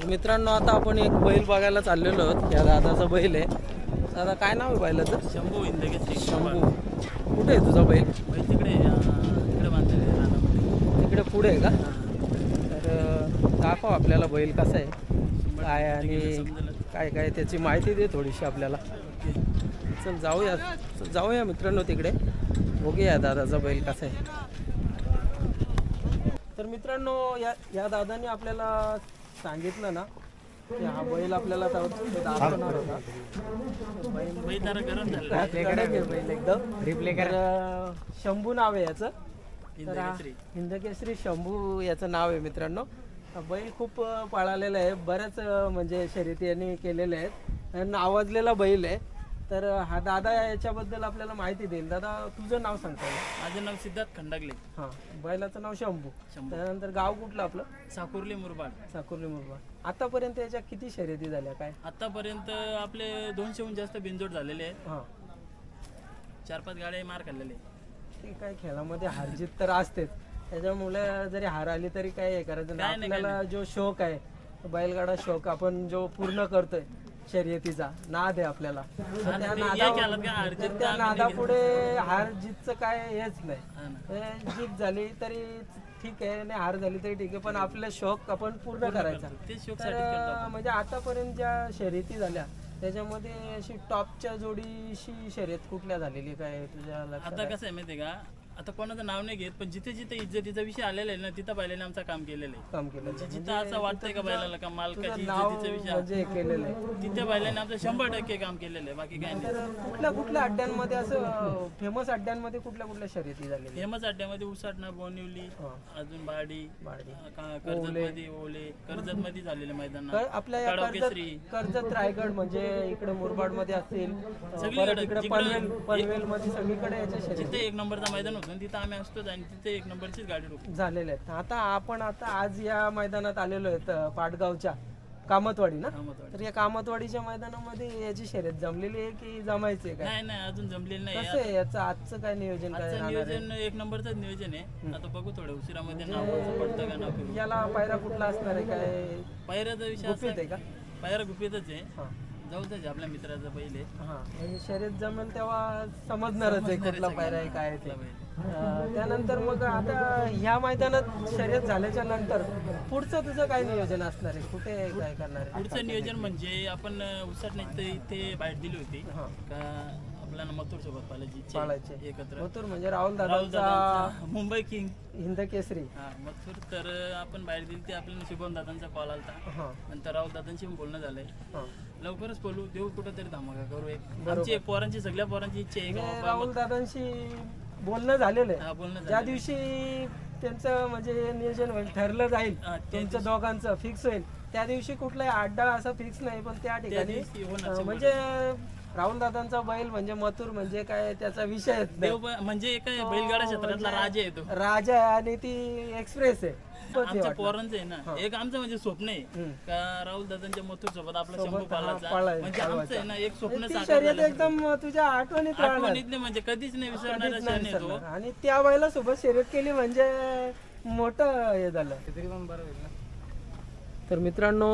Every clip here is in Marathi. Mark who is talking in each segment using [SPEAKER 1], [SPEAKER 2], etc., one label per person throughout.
[SPEAKER 1] तर मित्रांनो आता आपण एक बैल बघायला चाललेलो आहोत. या दादाचा बैल आहे. दादा काय नाव आहे बैलाचं?
[SPEAKER 2] शंभू इंदगे
[SPEAKER 1] शंभू. कुठे आहे तुझा बैल?
[SPEAKER 2] तिकडे तिकडे बांधलेले.
[SPEAKER 1] तिकडे पुढे आहे का? तर दाखव आपल्याला बैल कसा आहे. काय आणि काय काय त्याची माहिती दे थोडीशी आपल्याला. चल जाऊया. चल जाऊया मित्रांनो तिकडे. बघूया दादाचा बैल कसा आहे. तर मित्रांनो या या दादाने आपल्याला सांगितलं ना की हा बैल आपल्याला दाव- दाखवणार होता. बैल आहे एकदम. रिप्ले कर. शंभू नाव आहे याचं. तर हा
[SPEAKER 2] हिंदकेसरी.
[SPEAKER 1] हिंदकेसरी शंभू याचं नाव आहे मित्रांनो. हा बैल खूप अं, पळालेला आहे. बऱ्याच अं, म्हणजे शर्यती यांनी केलेल्या आहेत. आणि नावाजलेला बैल आहे. तर हा दादा याच्याबद्दल आपल्याला माहिती देईल. दादा तुझं नाव सांगता
[SPEAKER 2] माझे नाव सिद्धार्थ खंडागले.
[SPEAKER 1] हां. बैलाचं नाव शंभू.
[SPEAKER 2] शंभू.
[SPEAKER 1] त्यानंतर गाव कुठलं आपलं?
[SPEAKER 2] साकुर्ली मुरबाड.
[SPEAKER 1] साकुर्ली मुरबा आतापर्यंत याच्या किती शर्यती झाल्या काय?
[SPEAKER 2] आतापर्यंत आपले दोनशेहून जास्त बिनजोड झालेले आहेत.
[SPEAKER 1] हां.
[SPEAKER 2] चार पाच गाड्या मार खाल्लेले
[SPEAKER 1] ते काय खेळामध्ये हारजीत तर असतेच. त्याच्यामुळे जरी हार आली तरी काय हे करायचं नाही. आपल्याला जो शौक आहे बैलगाडा शौक आपण जो पूर्ण करतोय शर्यतीचा. नाद आहे आपल्याला. तर त्या नादा त्या नादापुढे हार जीतचं काय हेच नाही. जीत झाली तरी ठीक आहे आणि हार झाली तरी ठीक आहे पण आपले शौक आपण पूर्ण करायचा. म्हणजे आतापर्यंत ज्या शर्यती झाल्या त्याच्यामध्ये अशी टॉपच्या जोडीशी शर्यत कुठल्या झालेली काय तुझ्या
[SPEAKER 2] आता कसं आहे माहिती का? आता कोणाचं नाव नाही घेत पण जिथे जिथे इज्जतीचा विषय आलेला आहे ना तिथं बैलाने आमचं काम केलेलं आहे.
[SPEAKER 1] काम केलं
[SPEAKER 2] जिथं असं वाटतंय का बैलाला का मालकाची इज्जतीचा विषय
[SPEAKER 1] म्हणजे केलेलं आहे.
[SPEAKER 2] तिथे बैलाने आमचं शंभर टक्के काम केलेलं आहे बाकी काय नाही.
[SPEAKER 1] कुठल्या कुठल्या अड्ड्यांमध्ये असं फेमस अड्ड्यांमध्ये कुठल्या कुठल्या शर्यती झालेली
[SPEAKER 2] फेमस अड्ड्यामध्ये उसाटणा बोनिवली
[SPEAKER 1] हा.
[SPEAKER 2] अजून बारडी
[SPEAKER 1] बारडी.
[SPEAKER 2] कर्जत मध्ये ओले. कर्जत मध्ये झालेले मैदान.
[SPEAKER 1] तर आपल्या या कर्जत
[SPEAKER 2] केसरी.
[SPEAKER 1] कर्जत रायगड म्हणजे इकडे मुरबाडमध्ये असतील. अं,
[SPEAKER 2] सगळीकडे,
[SPEAKER 1] इकडे
[SPEAKER 2] जिकडं-
[SPEAKER 1] पनवेल पनवेल मध्ये सगळीकडे याच्या शर्यती.
[SPEAKER 2] जिथे एक नंबरचा मैदान होतं. ना, तिथं आम्ही असतोच आणि तिथे एक नंबरचीच गाडी रोखतो.
[SPEAKER 1] झालेल्या आहेत. आता आपण आता आज या मैदानात आलेलो आहेत अं, पाटगावच्या कामतवाडी ना?
[SPEAKER 2] कामतवाडी.
[SPEAKER 1] तर या कामतवाडीच्या मैदानामध्ये याची शर्यत जमलेली आहे की जमायची काय?
[SPEAKER 2] नाही नाही अजून जमलेलं नाही.
[SPEAKER 1] कसं आहे? याचं आजचं काय नियोजन काय
[SPEAKER 2] आजचं
[SPEAKER 1] राहणार आहे?
[SPEAKER 2] नियोजन एक नंबरचंच नियोजन आहे. आता बघू थोड्या उशिरामध्ये नाव कोणतं पडतं का नाव करू
[SPEAKER 1] याला पायरा कुठला असणार आहे काय?
[SPEAKER 2] पायऱ्याचा विषय असा
[SPEAKER 1] गुपित आहे का?
[SPEAKER 2] पायरा गुपितच आहे.
[SPEAKER 1] हा.
[SPEAKER 2] जाऊ त्याचे आपल्या मित्राचा पहिले.
[SPEAKER 1] हा म्हणजे शर्यत जमेल तेव्हा समजणारच आहे कुठला पायरा आहे काय आहे ते. अं, त्यानंतर मग आता ह्या मैदानात शर्यत झाल्याच्यानंतर पुढचं तुझं काय नियोजन असणार आहे? कुठे काय करणार आहे?
[SPEAKER 2] पुढचं नियोजन म्हणजे आपण उसाटण्याची इथे बाहेर दिली होती.
[SPEAKER 1] हा.
[SPEAKER 2] का आपल्याला मथुर सोबत पाहिजे इच्छा आहे.
[SPEAKER 1] पाळायचे
[SPEAKER 2] एकत्र.
[SPEAKER 1] मथुर म्हणजे राहुल
[SPEAKER 2] राहुल
[SPEAKER 1] दादांचा
[SPEAKER 2] दादांचा मुंबई किंग.
[SPEAKER 1] हिंद केसरी.
[SPEAKER 2] हा मथुर तर आपण बाहेर दिली ते आपल्याला शुभम दादांचा कॉल आलता.
[SPEAKER 1] हा.
[SPEAKER 2] नंतर राहुल दादांशी पण बोलणं झालंय.
[SPEAKER 1] हा.
[SPEAKER 2] लवकरच बोलू देऊ कुठंतरी धमाका करू एक. आमची पोरांची सगळ्या पोरांची इच्छा आहे का
[SPEAKER 1] म्हणजे
[SPEAKER 2] बाबा
[SPEAKER 1] राहुल दादांशी बोलणं झालेलं आहे.
[SPEAKER 2] हा बोलणं
[SPEAKER 1] ज्या
[SPEAKER 2] झालं
[SPEAKER 1] दिवशी त्यांचं म्हणजे नियोजन होईल ठरलं जाईल
[SPEAKER 2] हा, त्या
[SPEAKER 1] तुमचं दोघांचं फिक्स होईल त्या दिवशी कुठलाही अड्डा असा फिक्स नाही पण त्या ठिकाणी
[SPEAKER 2] दिवशी होणार
[SPEAKER 1] अं, म्हणजे राहुल दादांचा बैल म्हणजे मथुर म्हणजे काय त्याचा विषय नाही.
[SPEAKER 2] देव ब- म्हणजे काय बैलगाडा क्षेत्रातला राजा आहे तो
[SPEAKER 1] राजा आहे आणि ती एक्सप्रेस आहे. खूपच हे
[SPEAKER 2] आमच्या
[SPEAKER 1] वाटलं.
[SPEAKER 2] पोरांचं आहे ना. एक आमचं म्हणजे स्वप्न आहे
[SPEAKER 1] हम्म.
[SPEAKER 2] का राहुल दादांच्या मथुर सोबत आपला शंभू
[SPEAKER 1] सोबत, हा,
[SPEAKER 2] पालाचा
[SPEAKER 1] पाळायचा,
[SPEAKER 2] म्हणजे आमचं आहे ना एक स्वप्न
[SPEAKER 1] ती
[SPEAKER 2] साकार
[SPEAKER 1] शर्यत
[SPEAKER 2] झालं
[SPEAKER 1] एकदम तुझ्या आठवणीत राहणार.
[SPEAKER 2] आठवणीतले म्हणजे कधीच नाही विसरणारा
[SPEAKER 1] कधीच
[SPEAKER 2] क्षण
[SPEAKER 1] नाही
[SPEAKER 2] आहे तो.
[SPEAKER 1] विसरणार. आणि त्या बैला सोबत शर्यत केली म्हणजे मोठं हे झालं. तर मित्रांनो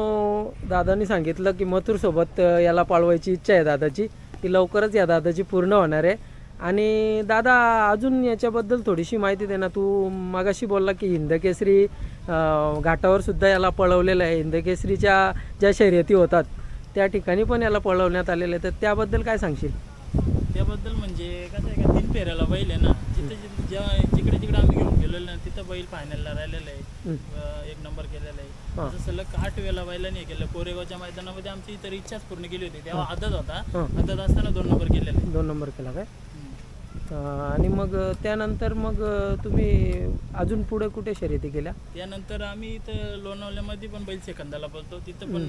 [SPEAKER 1] दादानी सांगितलं की मथुरसोबत याला पाळवायची इच्छा आहे दादाची. ती लवकरच या दादाची पूर्ण होणार आहे. आणि दादा अजून याच्याबद्दल थोडीशी माहिती दे ना. तू मागाशी बोलला की हिंदकेसरी घाटावर सुद्धा याला पळवलेलं आहे. हिंदकेसरीच्या ज्या शर्यती होतात त्या ठिकाणी पण याला पळवण्यात आलेलं आहे तर त्याबद्दल काय सांगशील?
[SPEAKER 2] त्याबद्दल म्हणजे कसं आहे का तीन फेऱ्याला बैल आहे ना जिथे जिथे जेव्हा जिकडे जिकडे आम्ही घेऊन गेलेलो ना तिथं बैल फायनलला राहिलेलं आहे. अं, एक नंबर केलेला. आहे. असं सलग आठ वेळेला बैलाने हे केलं कोरेगावच्या मैदानामध्ये आमची इतर इच्छाच पूर्ण केली होती. तेव्हा आदत होता.
[SPEAKER 1] हा.
[SPEAKER 2] आदत असताना दोन नंबर केलेला आहे.
[SPEAKER 1] दोन नंबर केला काय? आणि मग त्यानंतर मग तुम्ही अजून पुढे कुठे शर्यती केल्या?
[SPEAKER 2] त्यानंतर आम्ही इथं लोणावल्यामध्ये पण बैल सेकंदाला बोलतो तिथं पण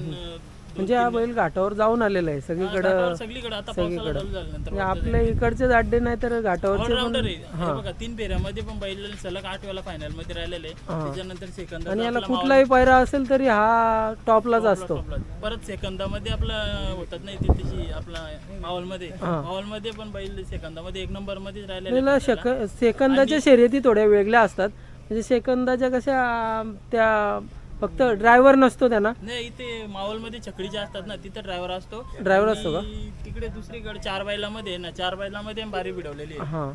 [SPEAKER 1] म्हणजे हा बैल घाटावर जाऊन आलेला आहे सगळीकडं
[SPEAKER 2] घाटावर सगळीकडे.
[SPEAKER 1] म्हणजे आपल्या इकडचेच अड्डे नाही तर घाटावरचे
[SPEAKER 2] हे. बघा तीन फेऱ्यामध्ये पण बैल सलग आठ वेळा फायनलमध्ये राहिलेले त्याच्यानंतर सेकंद
[SPEAKER 1] आणि याला कुठलाही पायरा असेल तरी हा टॉपलाच असतो.
[SPEAKER 2] परत सेकंदामध्ये आपला होतात नाही ते त्याची आपला माहोलमध्ये माहोलमध्ये पण बैल सेकंदामध्ये एक नंबर राहिलेले
[SPEAKER 1] शक सेकंदाच्या शर्यती थोड्या वेगळ्या असतात. म्हणजे सेकंदाच्या कशा त्या फक्त ड्रायव्हर नसतो त्यांना.
[SPEAKER 2] नाही इथे मावलमध्ये छकडीचे असतात ना तिथं ड्रायव्हर असतो.
[SPEAKER 1] ड्रायव्हर असतो का?
[SPEAKER 2] आणि तिकडे दुसरीकडे चार बैलामध्ये आहे ना चार बैलामध्ये बारी भिडवलेली आहे.
[SPEAKER 1] हां.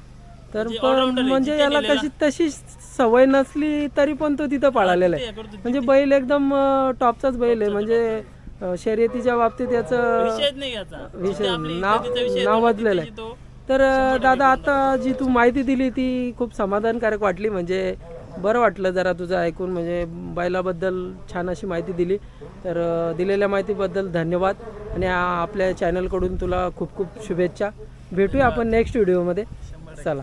[SPEAKER 1] तर
[SPEAKER 2] म्हणजे
[SPEAKER 1] पण
[SPEAKER 2] all-rounder आहे.
[SPEAKER 1] म्हणजे
[SPEAKER 2] जिथे
[SPEAKER 1] याला कशी तशी सवय नसली तरी पण तो तिथं पळालेला आहे.
[SPEAKER 2] ते करतो
[SPEAKER 1] म्हणजे बैल एकदम अं, टॉपचाच बैल आहे. म्हणजे अं, शर्यतीच्या बाबतीत याचं
[SPEAKER 2] विषयच नाही याचा.
[SPEAKER 1] विषय
[SPEAKER 2] जिथे आपली
[SPEAKER 1] नाव
[SPEAKER 2] इज्जतीचा विषय
[SPEAKER 1] नाव
[SPEAKER 2] येतो
[SPEAKER 1] वाजलेलं आहे.
[SPEAKER 2] तो
[SPEAKER 1] तर दादा आता जी तू माहिती दिली ती खूप समाधानकारक वाटली. म्हणजे बरं वाटलं जरा तुझं ऐकून. म्हणजे बैलाबद्दल छान अशी माहिती दिली. तर दिलेल्या माहितीबद्दल धन्यवाद. आणि आपल्या चॅनलकडून तुला खूप खूप शुभेच्छा. भेटूया आपण नेक्स्ट व्हिडिओमध्ये चला.